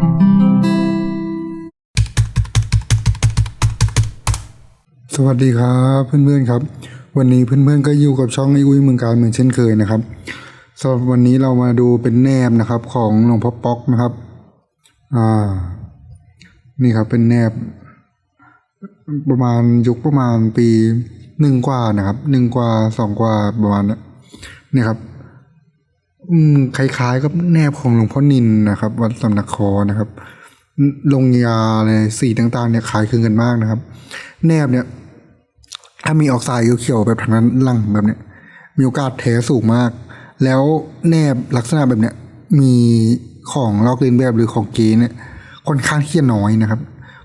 สวัสดีครับเพื่อนๆครับ วันนี้เพื่อนๆก็อยู่กับช่องไออุ้ยเมืองการเหมือนเช่นเคยนะครับสำหรับวันนี้เรามาดูเป็นแนบนะครับของหลวงพ่อป๊อกนะครับอ่านี่ครับเป็นแนบ ประมาณยุคประมาณปีหนึ่งกว่านะครับหนึ่งกว่าสองกว่าประมาณนี้นี่ครับ อืมคล้ายๆกับแนบของหลวงพ่อนินนะครับ วัดสำนักคอนะครับลงยาอะไรสีต่าง ๆ เนี่ยคล้ายคลึงกันมากนะครับ แนบเนี่ย ถ้ามีออกไซด์เขียวๆแบบทางนั้นลังแบบเนี้ยมีโอกาสแท้สูงมาก แล้วแนบลักษณะแบบเนี้ยมีของลอกเลียนแบบหรือของเกเนี่ยค่อนข้างที่จะน้อยนะครับ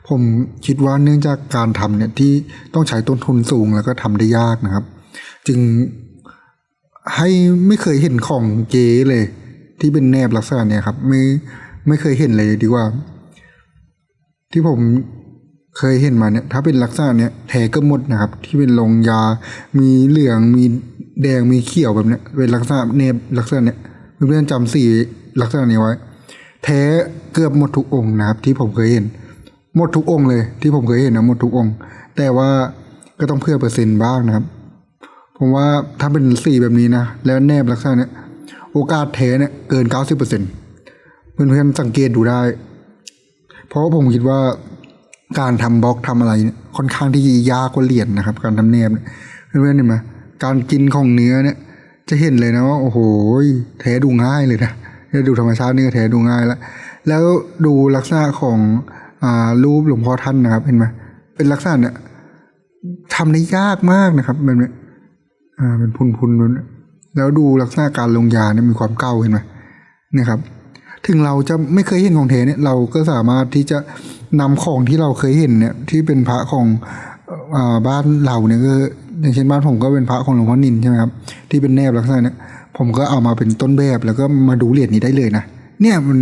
ผมคิดว่าเนื่องจากการทำเนี่ยที่ต้องใช้ต้นทุนสูงแล้วก็ทำได้ยากนะครับ จึง ให้ไม่เคยเห็นของเก๊เลย ที่เป็นแนบลักษณะเนี่ยครับ ไม่ไม่เคยเห็นเลยดีกว่า ที่ผมเคยเห็นมาเนี่ย ถ้าเป็นลักษณะเนี่ยแท้ก็หมดนะครับ ที่เป็นลงยา มีเหลืองมีแดงมีเขียวแบบเนี้ยเป็นลักษณะเนบลักษณะเนี่ยเพื่อนๆจำสีลักษณะนี้ไว้ แท้เกือบหมดทุกองค์นะครับ ที่ผมเคยเห็น หมดทุกองค์เลย ที่ผมเคยเห็นนะหมดทุกองค์ แต่ว่าก็ต้องเพื่อเปอร์เซ็นต์บ้างนะครับ ผมว่าถ้าเป็นสีแบบนี้นะ แล้วแนบลักษณะเนี่ยโอกาสแท้เนี่ยเกิน90%เปอร์เซ็นต์เพื่อนๆสังเกตดูได้ เพราะว่าผมคิดว่าการทำบล็อกทำอะไรเนี่ยค่อนข้างที่ยากกว่าเหรียญนะครับ การทำแนบเนี่ยเพื่อนๆเห็นไหมการกินของเนื้อเนี่ย จะเห็นเลยนะว่าโอ้โหแท้ดูง่ายเลยนะดูธรรมชาตินี่ก็แท้ดูง่ายแล้วแล้วดูลักษณะของอ่ารูปหลวงพ่อท่านนะครับ เห็นไหมเป็นลักษณะเนี่ยทำได้ยากมากนะครับแบบนี้ อ่าเป็นพุนๆนู้นแล้วดูลักษณะการลงยาเนี่ยมีความเก่าเห็นไหมเนี่ยครับ ถึงเราจะไม่เคยเห็นของเทเนี่ยเราก็สามารถที่จะนำของที่เราเคยเห็นเนี่ยที่เป็นพระของอ่าบ้านเราเนี่ยก็อย่างเช่นบ้านผมก็เป็นพระของหลวงพ่อนินใช่ไหมครับที่เป็นแนบลักษณะเนี่ยผมก็เอามาเป็นต้นแบบแล้วก็มาดูเหรียญนี้ได้เลยนะเนี่ยมัน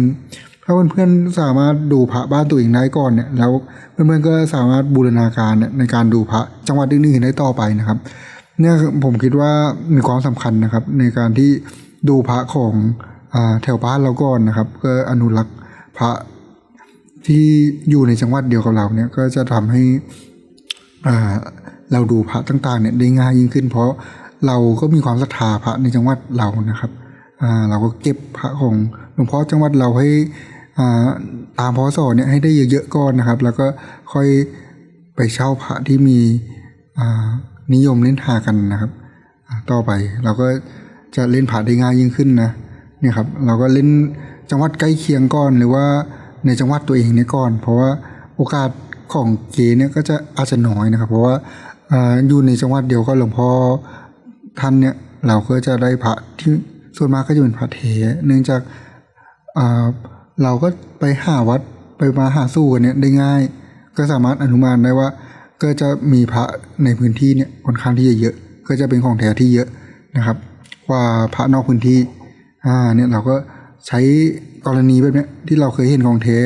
ถ้าเพื่อนๆสามารถดูพระบ้านตัวเองได้ก่อนเนี่ยแล้วเพื่อนๆก็สามารถบูรณาการเนี่ยในการดูพระจังหวัดอื่นๆได้ต่อไปนะครับ เนี่ยผมคิดว่ามีความสำคัญนะครับ ในการที่ดูพระของอแถวบ้านเราก่อนนะครับก็อนุรักษ์พระที่อยู่ในจังหวัดเดียวกับเราเนี่ยก็จะทำให้เราดูพระต่างๆเนี่ยได้ง่ายยิ่งขึ้น เพราะเราก็มีความศรัทธาพระในจังหวัดเรานะครับเราก็เก็บพระของหลวงพ่อจังหวัดเราให้ตามพศเนี่ยให้ได้เยอะๆก่อนนะครับ แล้วก็ค่อยไปเช่าพระที่มี นิยมเล่นหากันนะครับต่อไปเราก็จะเล่นผาได้ง่ายยิ่งขึ้นนะเนี่ยครับเราก็เล่นจังหวัดใกล้เคียงก่อนหรือว่าในจังหวัดตัวเองเนี่ยก่อน เพราะว่าโอกาสของเกเนี่ยก็จะอาจจะน้อยนะครับ เพราะว่าออยู่ในจังหวัดเดียวก็หลวงพ่อท่านเนี่ยเราก็จะได้พระที่ส่วนมากก็จะเป็นพระเทเนื่องจากเราก็ไปหาวัดไปมาหาสู้กันเนี่ยได้ง่าย ก็สามารถอนุมานได้ว่า ก็จะมีพระในพื้นที่เนี่ยค่อนข้างที่จะเยอะ ก็จะเป็นของแท้ที่เยอะนะครับ กว่าพระนอกพื้นที่อ่าเนี่ยเราก็ใช้กรณีแบบเนี้ยที่เราเคยเห็นของแท้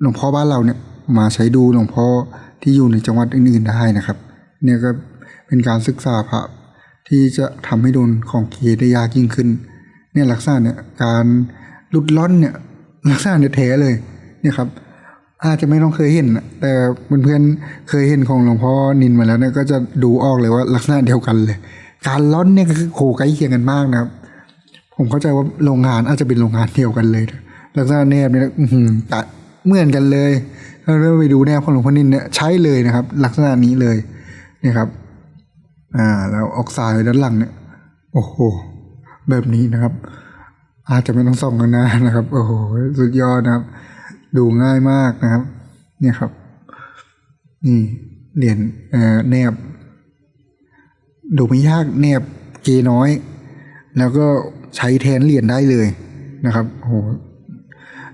หลวงพ่อบ้านเราเนี่ยมาใช้ดูหลวงพ่อที่อยู่ในจังหวัดอื่นๆได้นะครับ เนี่ยก็เป็นการศึกษาพระที่จะทำให้โดนของเกได้ยากยิ่งขึ้น เนี่ยลักษณะเนี่ยการหลุดล่อนเนี่ยลักษณะเนี่ยแท้เลยเนี่ยครับ อาจจะไม่ต้องเคยเห็นนะแต่เพื่อนๆเคยเห็นของหลวงพ่อนินมาแล้วเนี่ยก็จะดูออกเลยว่าลักษณะเดียวกันเลย การล่อนเนี่ยก็คือโคใกล้เคียงกันมากนะครับ ผมเข้าใจว่าโรงงานอาจจะเป็นโรงงานเดียวกันเลย ลักษณะแนบเนี่ยอื้อหือตัดเหมือนกันเลยถ้าเราไปดูแนบของหลวงพ่อนินเนี่ยใช้เลยนะครับ ลักษณะนี้เลยเนี่ยครับ อ่า แล้วออกซด์ด้านหลังเนี่ย โอ้โหแบบนี้นะครับ อาจจะไม่ต้องส่องกันนะนะครับ โอ้โหสุดยอดนะครับ ดูง่ายมากนะครับ เนี่ยครับ นี่เหรียญเอ่อแนบ ดูไม่ยากแนบเกน้อย แล้วก็ใช้แทนเหรียญได้เลยนะครับโห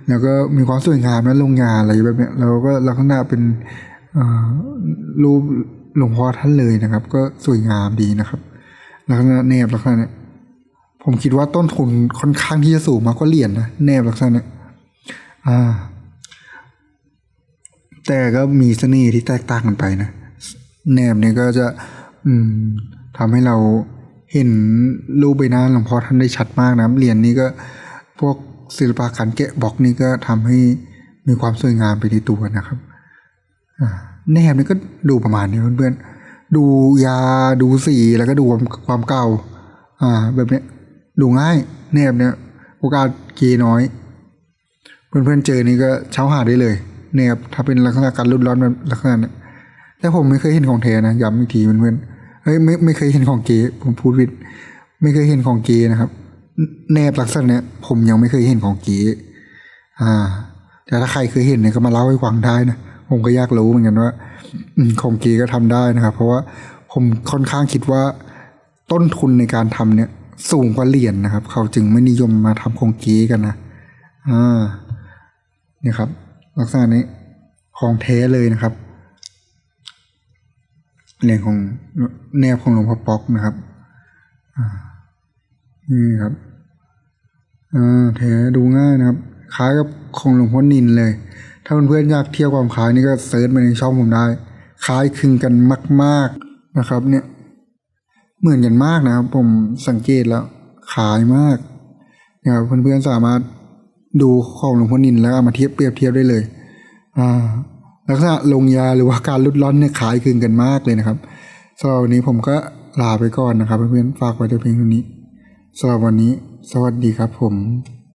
แล้วก็มีความสวยงามนะลงยาอะไรแบบเนี้ยแล้วก็ลักษณะเป็นรูปหลวงพ่อท่านเลยนะครับ ก็สวยงามดีนะครับลักษณะแนบลักษณะเนี้ยผมคิดว่าต้นทุนค่อนข้างที่จะสูงมากกว่าเหรียญนะแนบลักษณะเนี้ยอ่า แต่ก็มีเสน่ห์ที่แตกต่างกันไปนะแนบเนี่ยก็จะ อืมทำให้เราเห็นรูปใบหน้าหลวงพ่อท่านได้ชัดมากนะเหรียญนี้ก็พวกศิลปะการแกะบล็อกนี่ก็ทำให้มีความสวยงามไปในตัวนะครับอแนบนี่ก็ดูประมาณนี้เพื่อนๆดูยาดูสีแล้วก็ดูความความเก่า อ่า แบบเนี้ย ดูง่าย แนบเนี่ยโอกาสเกน้อย เพื่อนๆเจอนี่ก็เช้าหาได้เลย เนี่ยครับถ้าเป็นลักษณะการรุดร้อนแบบลักษณะนั้แต่ผมไม่เคยเห็นของเทนะย้ำอีกทีเพื่อนๆเฮ้ยไม่ไม่เคยเห็นของเกผมพูดผิดไม่เคยเห็นของเกนะครับ แนบลักษณะเนี้ยผมยังไม่เคยเห็นของเกอ่า แต่ถ้าใครเคยเห็นเนี่ยก็มาเล่าให้ฟังได้นะผมก็อยากรู้เหมือนกันว่าของเกก็ทำได้นะครับ เพราะว่าผมค่อนข้างคิดว่าต้นทุนในการทำเนี่ย สูงกว่าเหรียญนะครับ เขาจึงไม่นิยมมาทำของเกกันนะอ่านี่ครับ ลักษณะนี้ของแท้เลยนะครับเหรียญของแนบของหลวงพ่อป๊อกนะครับนี่ครับอ่าแท้ดูง่ายนะครับ คล้ายกับของหลวงพ่อนินเลย ถ้าเพื่อนๆอยากเทียบความคล้ายนี่ก็เซิร์ชมาในช่องผมได้ คล้ายคลึงกันมาก ๆนะครับ เนี่ย เหมือนกันมากนะครับ ผมสังเกตแล้วขายมากนะครับเพื่อนๆสามารถ ดูของหลวงพ่อนินแล้วเอามาเทียบเปรียบเทียบได้เลยอ่าลักษณะลงยาหรือว่าการลดร้อนเนี่ยขายคืนกันมากเลยนะครับสำหรับวันนี้ผมก็ลาไปก่อนนะครับเพื่อนๆฝากไว้แต่เพียงเท่านี้สำหรับวันนี้ สวัสดีครับผม